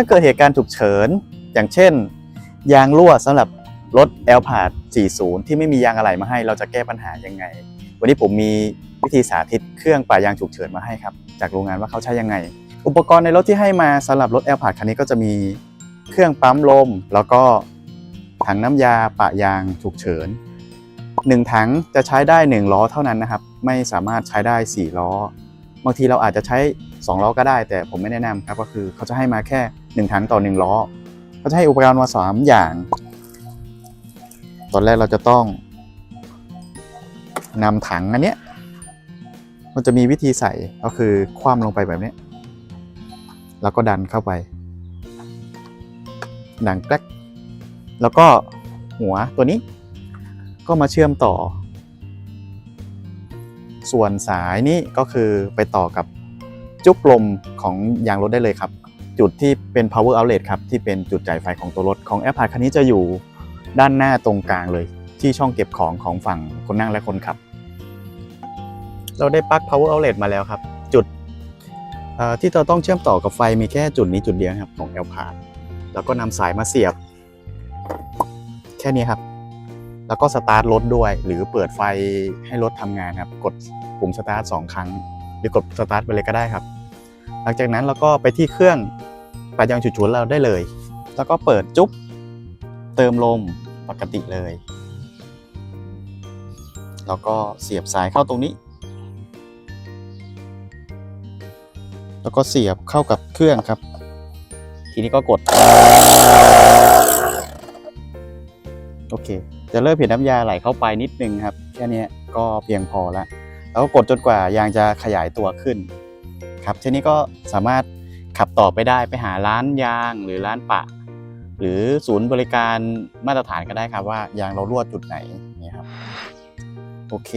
ถ้าเกิดเหตุการณ์ฉุกเฉิน อย่างเช่น ยางรั่วสำหรับรถ l p a d 40 ที่ไม่มียางอะไหล่มาให้เราจะแก้ปัญหายังไง วันนี้ผมมีวิธีสาธิตเครื่องป่ายางฉุกเฉินมาให้ครับ จากโรงงานว่าเขาใช้ยังไง อุปกรณ์ในรถที่ให้มาสำหรับรถ l p a d คันนี้ก็จะมีเครื่องปั๊มลม แล้วก็ถังน้ำยาปะยางฉุกเฉินหนึ่งถังจะใช้ได้ 1 ล้อเท่านั้นนะครับ ไม่สามารถใช้ได้ 4 ล้อบางทีเราอาจจะใช้ 2 ล้อก็ได้ แต่ผมไม่แนะนำครับก็คือเขาจะให้มาแค่ 1 ถังต่อ 1 ล้อเขาจะให้อุปกรณ์มาสามอย่าง ตอนแรกเราจะต้องนำถังอันเนี้ยมันจะมีวิธีใส่ก็คือคว่ำลงไปแบบนี้ แล้วก็ดันเข้าไป ดังแกรกแล้วก็หัวตัวนี้ ก็มาเชื่อมต่อ ส่วนสายนี้ก็คือไปต่อกับจุกลมของยางรถได้เลยครับ จุดที่เป็น power outlet ครับ ที่เป็นจุดจ่ายไฟของตัวรถของ a i r p o d คันนี้จะอยู่ด้านหน้าตรงกลางเลย ที่ช่องเก็บของของฝั่งคนนั่งและคนขับ เราได้ปลั๊ก power outlet มาแล้วครับ จุดที่เราต้องเชื่อมต่อกับไฟมีแค่จุดนี้จุดเดียวครับของ a i r p o d แล้วก็นำสายมาเสียบ แค่นี้ครับ แล้วก็สตาร์ทรถด้วย หรือเปิดไฟให้รถทำงานครับ กดปุ่มสตาร์ทสองครั้ง หรือกดสตาร์ทไปเลยก็ได้ครับ หลังจากนั้นเราก็ไปที่เครื่อง ปลายางฉุกเฉินเราได้เลย แล้วก็เปิดจุ๊บเติมลมปกติเลย แล้วก็เสียบสายเข้าตรงนี้ แล้วก็เสียบเข้ากับเครื่องครับ ทีนี้ก็กด โอเค จะเริ่มเห็นน้ำยาไหลเข้าไปนิดนึงครับ แค่นี้ก็เพียงพอแล้วแล้วก็กดจนกว่ายางจะขยายตัวขึ้น ครับทีนี้ก็สามารถ ขับต่อไปได้ไปหาร้านยางหรือร้านปะ หรือศูนย์บริการมาตรฐานก็ได้ครับว่ายางเรารั่วจุดไหนอย่างเงี้ยครับโอเค